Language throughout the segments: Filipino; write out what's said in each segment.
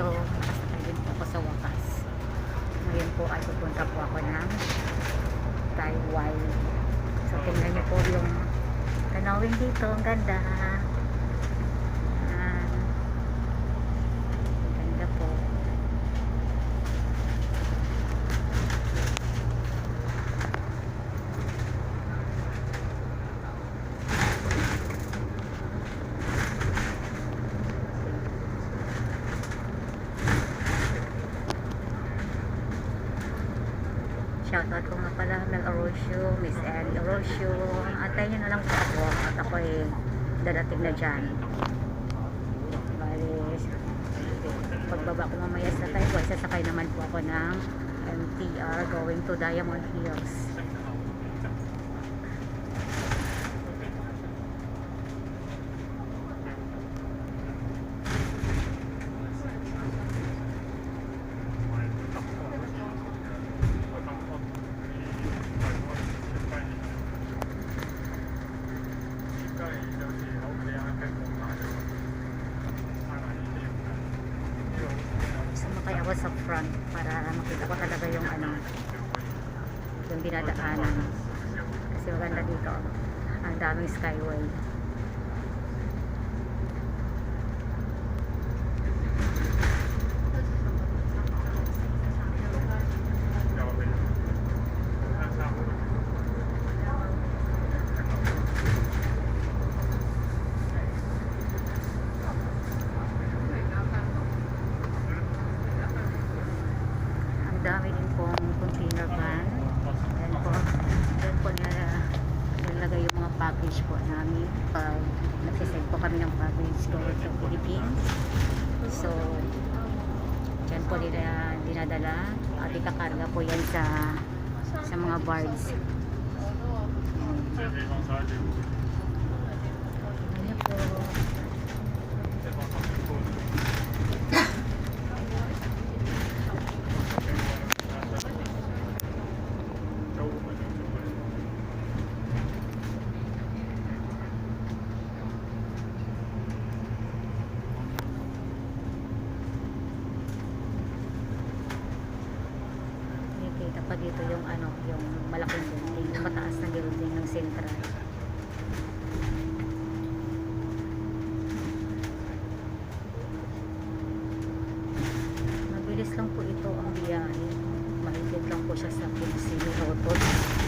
So, din po ako sa wakas. Ngayon po ay pupunta po ako ng Taiwan. So, tingnan niyo po yung tanawin dito. Ang ganda. Ayan. Ang ganda po. Shoutout ko nga pala Orosio, Miss Ellie Orosio. Antayin niyo na lang ako at ako ay dadating na dyan. Bali, pagbaba ko mamaya sa Taiwan, sasakay naman po ako ng MTR going to Diamond Hills. Ako sa front para makita ko talaga yung ano, yung dinadaanan. Kasi maganda dito. Ang daming skyway. Ang dami din pong container van. Yan po. Yan po nila nilagay yung mga package po namin. Pag nagsisend po kami ng package going to Philippines. So, dyan po nila dinadala. At ikakarga po yan sa sa mga bards. Ayan po. Nakikita pa dito yung ano, yung malaking building, yung mataas na building ng Central. Mabilis lang po ito ang biyahe. Po siya sa Pulisini Rotot.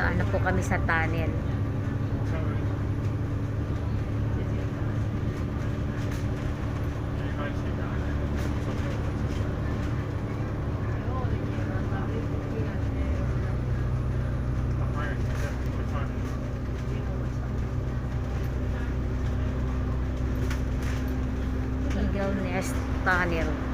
dadaan na po kami sa tunnel. Eagle Nest Tunnel.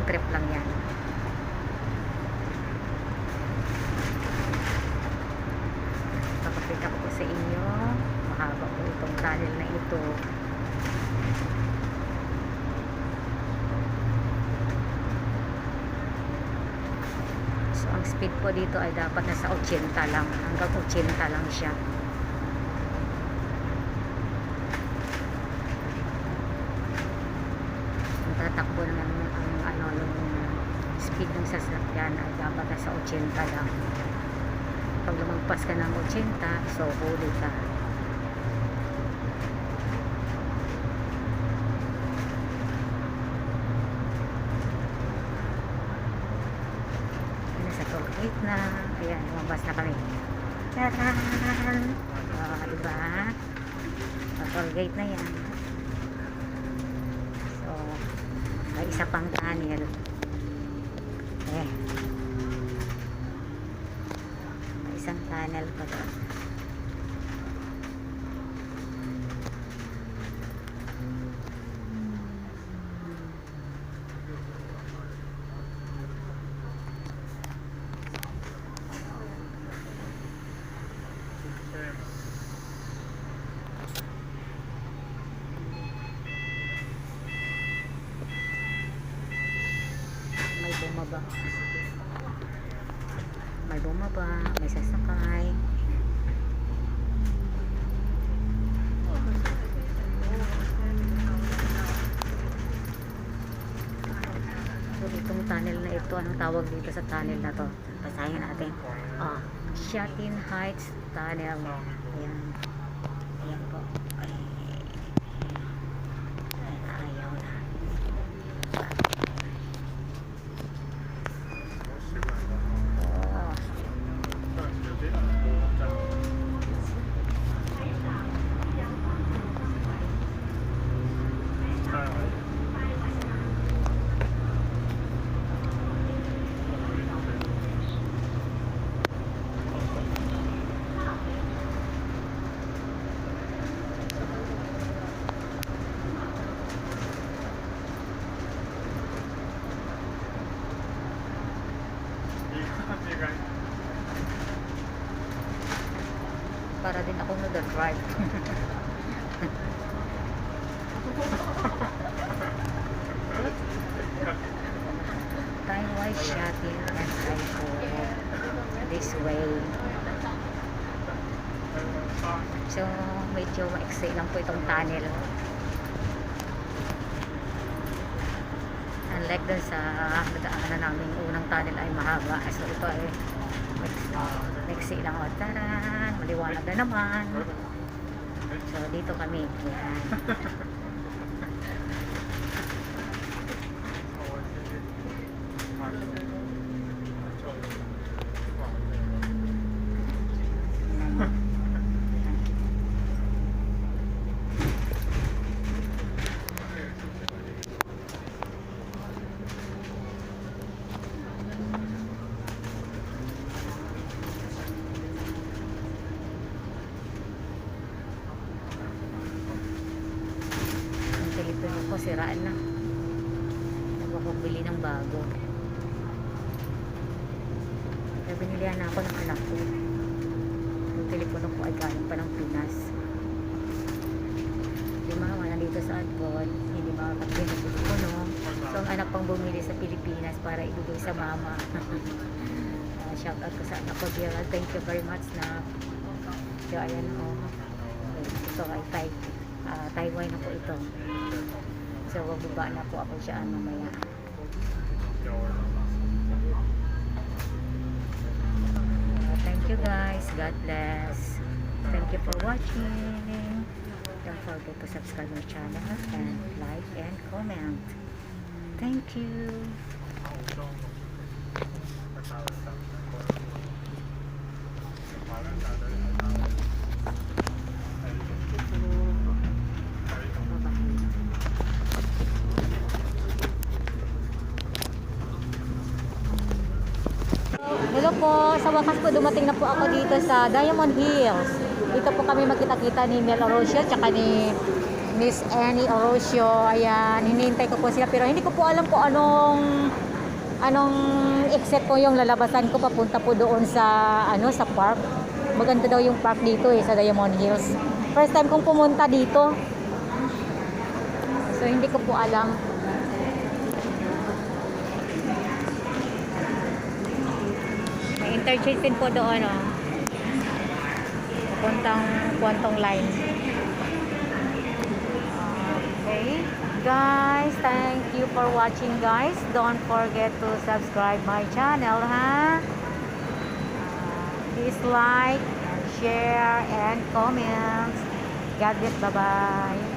Kanya-kanyang trip lang yan. Papakita ko po sa inyo. Mahaba po itong tunnel na ito. So, ang speed po dito ay dapat nasa 80 lang. Hanggang 80 lang siya. Ang tatakbo ng ang, ano, yung speed ng sasakyan ay dapat nasa 80 lang. Pag lumagpas ka ng 80, so huli ka. Ayan, sa toll gate na. Ayan, lumabas na kami. Taran! Oh, diba? Sa toll gate na yan. So, may isa pang tunnel. Eh. Tunnel pa doon. May bumaba. May bumaba, may sasakay. So, itong tunnel na ito, anong tawag dito sa tunnel na to? Basahin natin. Ah, Shatin Heights Tunnel. Ayan. Ayan po. Ay. Ay, ayaw na. Oh. Para din ako nag-drive. Time-wise shopping and I go this way. So, medyo maiksi lang po itong tunnel. Unlike dun sa nadaanan namin unang tunnel ay mahaba. So, ito ay maiksi, lang. O, taran! Maliwanag na naman. So, dito kami. Yan. Ang telepono ko, siraan na. Nagpapabili ng bago. Kaya binilihan na ako ng anak ko. Yung telepono ko ay galing pa ng Pinas. yung mga nandito sa abroad, hindi makakapinagod ko, no? So, ang anak pang bumili sa Pilipinas para ibigay sa mama. uh, shout out ko sa anak ko, Gerald. Thank you very much na So, ayan o. Ito ay ah, Taiwan na po ito. So, bababa na po ako siya mamaya. Uh, thank you guys. God bless. Thank you for watching. Don't forget to subscribe my channel and like and comment. Thank you. Bye-bye. Hello po, sa wakas po dumating na po ako dito sa Diamond Hills. Dito po kami magkita-kita ni Mel Orosio tsaka ni Miss Annie Orosio. Ayan, hinihintay ko po sila pero hindi ko po alam po anong anong exit po yung lalabasan ko papunta po doon sa ano sa park. Maganda daw yung park dito eh sa Diamond Hills. First time kong pumunta dito. So hindi ko po alam. May interchange din po doon, oh. Puntang Kwantong Line. Okay. Guys, thank you for watching, guys. Don't forget to subscribe my channel, ha? Uh, please like, share, and comment. God bless. Bye-bye.